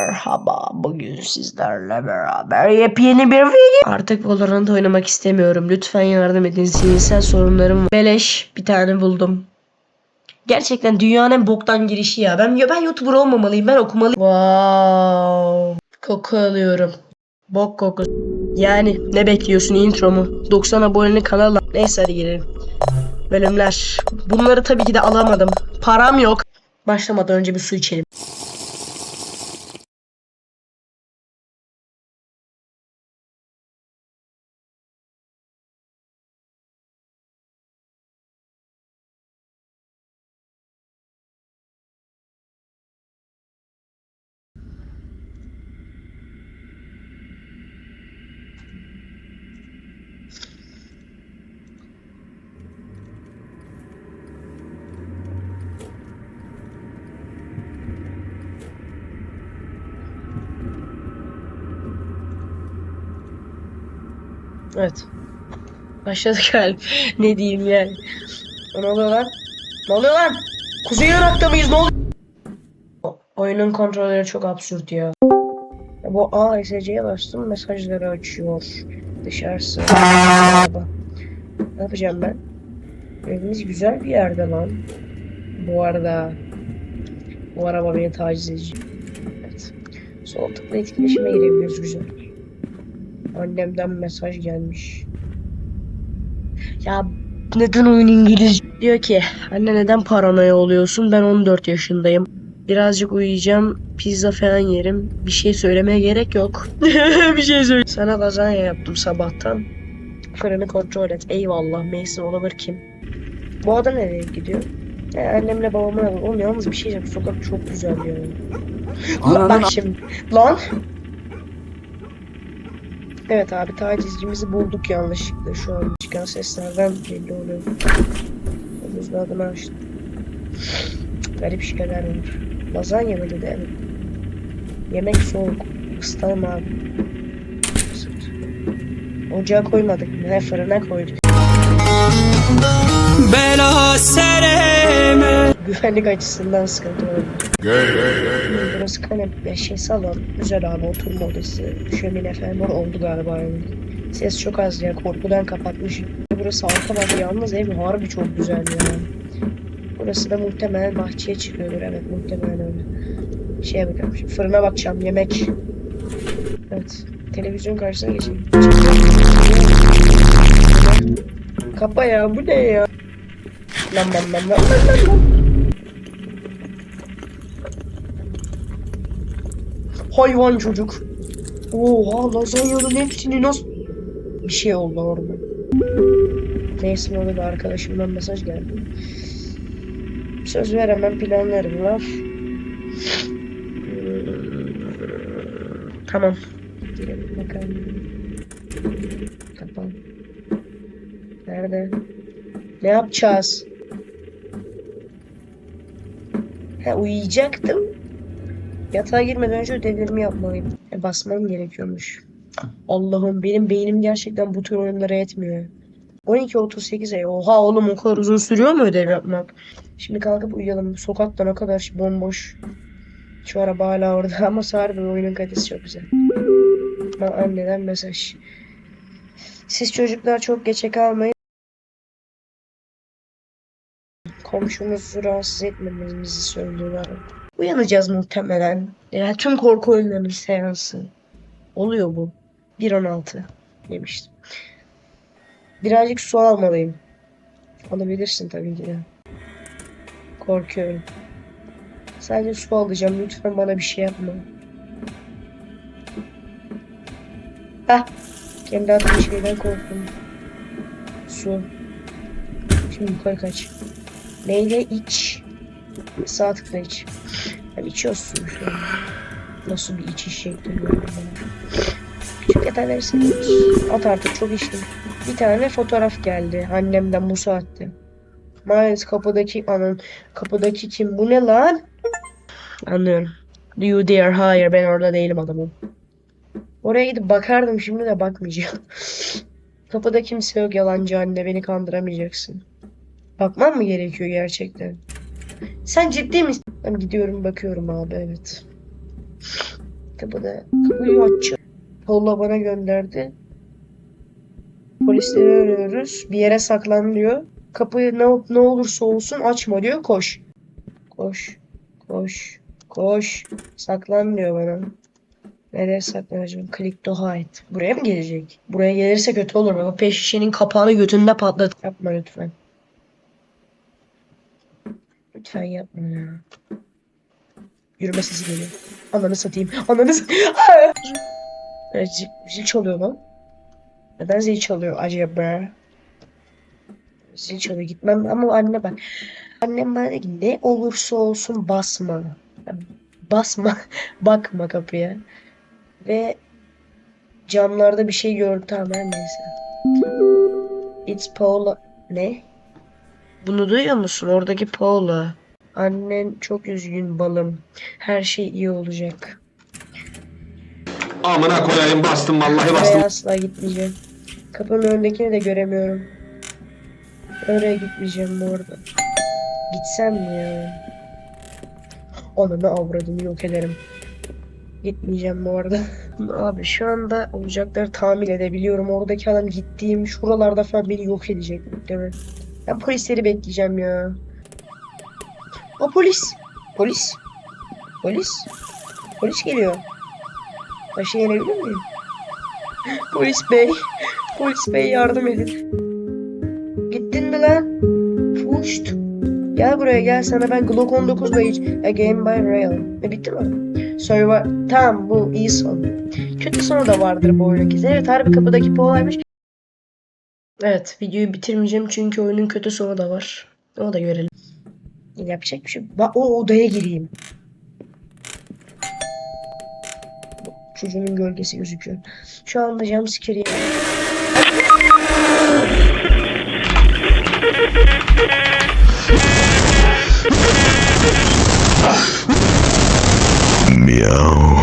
Merhaba, bugün sizlerle beraber yepyeni bir video. Artık Valorant oynamak istemiyorum. Lütfen yardım edin. Zihinsel sorunlarım var. Beleş bir tane buldum. Gerçekten dünyanın en boktan girişi ya. Ben ben YouTuber olmamalıyım. Ben okumalıyım. Wow. Koku alıyorum. Bok kokusu. Yani ne bekliyorsun intro mu? 90 aboneli kanalla. Neyse hadi girelim. Bölümler. Bunları tabii ki de alamadım. Param yok. Başlamadan önce bir su içelim. Evet. Başladık galiba. ne diyeyim yani. Ne oluyor lan? Ne oluyor lan? Kuzey Irak'ta mıyız? Ne oluyor? Oyunun kontrolleri çok absürt ya. Bu ASC'ye bastım mesajları açıyor. Dışarısı. Ne yapacağım ben? Evimiz güzel bir yerde lan. Bu arada bu araba beni taciz edecek. Evet. Sol tıkla etkileşime girebiliyoruz güzel. Annemden mesaj gelmiş. Ya neden oyun İngilizce? Diyor ki anne neden paranoya oluyorsun? Ben 14 yaşındayım. Birazcık uyuyacağım. Pizza falan yerim. Bir şey söylemeye gerek yok. bir şey söyle. Sana lazanya yaptım sabahtan. Fırını kontrol et. Eyvallah. Mason Oliver kim? Bu adam nereye gidiyor? Ya annemle babamın. Oğlum yalnız bir şey diyeceğim. Sokak çok güzel ya. Bak şimdi. Lan. Evet abi tacizcimizi bulduk yanlışlıkla şu an çıkan seslerden belli oluyor. Henüz adını açtım. Garip şeyler var. Lazanya mı dedi evet. Yemek soğuk. Isıtalım abi. Ocağa koymadık. Ne fırına koyduk. bela sereme Güvenlik açısından sıkıntı olabilir. Burası kanepe, şey salon, güzel abi oturma odası, şömine falan oldu galiba. Ses çok az ya korkudan kapatmışım. Burası arka bahçe yalnız ev harbi çok güzel ya. Burası da muhtemelen bahçeye çıkıyordur evet muhtemelen öyle. Şeye bakalım şimdi fırına bakacağım yemek. Evet televizyon karşısına geçeyim. Kapa ya bu ne ya? Lan lan lan lan lan lan lan. Hayvan çocuk. Oha lazanyanın hepsini nasıl... Bir şey oldu orada. Neyse orada da arkadaşımdan mesaj geldi. Söz veremem planlarım var. Tamam. Girelim bakalım. Kapan. Nerede? Ne yapacağız? Ha uyuyacaktım. Yatağa girmeden önce ödevlerimi yapmalıyım. E, basmam gerekiyormuş. Allah'ım benim beynim gerçekten bu tür oyunlara yetmiyor. 12.38 ay. Oha oğlum o kadar uzun sürüyor mu ödev yapmak? Şimdi kalkıp uyuyalım. Sokakta ne kadar bomboş. Şu araba hala orada ama sarı oyunun kalitesi çok güzel. Ama anneden mesaj. Siz çocuklar çok geçe kalmayın. Komşumuzu rahatsız etmememizi söylüyorlar. Uyanacağız muhtemelen. Ya tüm korku oyunlarının seansı. Oluyor bu. 1.16 demiştim. Birazcık su almalıyım. Alabilirsin tabii ki de. Korkuyorum. Sadece su alacağım. Lütfen bana bir şey yapma. Heh. Kendi attığım şeyden korktum. Su. Şimdi yukarı kaç. Neyle iç. Sağ tıkla iç. Yani içiyorsun. Nasıl bir içiş şekli? Küçük detayları iç. At artık çok içtim. Bir tane fotoğraf geldi annemden bu saatte. Maalesef kapıdaki anın kapıdaki kim bu ne lan? Anlıyorum. Do you dare? Hayır ben orada değilim adamım. Oraya gidip bakardım şimdi de bakmayacağım. Kapıda kimse yok yalancı anne beni kandıramayacaksın. Bakmam mı gerekiyor gerçekten? Sen ciddi misin? Ben gidiyorum bakıyorum abi evet. Kapıda. Kapıyı açıyor. Paula bana gönderdi. Polisleri arıyoruz. Bir yere saklan diyor. Kapıyı ne, ne olursa olsun açma diyor. Koş. Koş. Koş. Koş. Saklan diyor bana. Nereye saklanacağım? Click to hide. Buraya mı gelecek? Buraya gelirse kötü olur. Baba peş şişenin kapağını götünde patlat. Yapma lütfen. Lütfen yapma ya. Yürüme sesi geliyor. Ananı satayım. Ananı satayım. Zil, çalıyor lan. Neden zil çalıyor acaba? Zil çalıyor gitmem ama anne bak. Annem bana dedi ne olursa olsun basma. Basma. Bakma kapıya. Ve camlarda bir şey gördüm tamam neyse. It's Paula. Ne? Bunu duyuyor musun? Oradaki Paula. Annen çok üzgün balım. Her şey iyi olacak. Amına koyayım bastım vallahi bastım. Oraya asla gitmeyeceğim. Kapının önündekini de göremiyorum. Oraya gitmeyeceğim bu arada. Gitsem mi ya? Ananı avradını yok ederim. Gitmeyeceğim bu arada. Abi şu anda olacakları tahmin edebiliyorum. Oradaki adam gittiğim şuralarda falan beni yok edecek muhtemelen. Ben polisleri bekleyeceğim ya. O polis. Polis. Polis. Polis geliyor. Başa yenebilir miyim? Polis bey. Polis bey yardım edin. Gittin mi lan? Puşt. Gel buraya gel sana ben Glock 19 ile A Game by Rail. E bitti mi? Survivor. Tamam bu iyi son. Kötü sonu da vardır bu oyunun. Evet harbi kapıdaki Paul'aymış. Evet videoyu bitirmeyeceğim çünkü oyunun kötü sonu da var. Onu da görelim. Yapacak bir şey. Bak o odaya gireyim. Çocuğun gölgesi gözüküyor. Şu anda jumpscare yedim. Meow.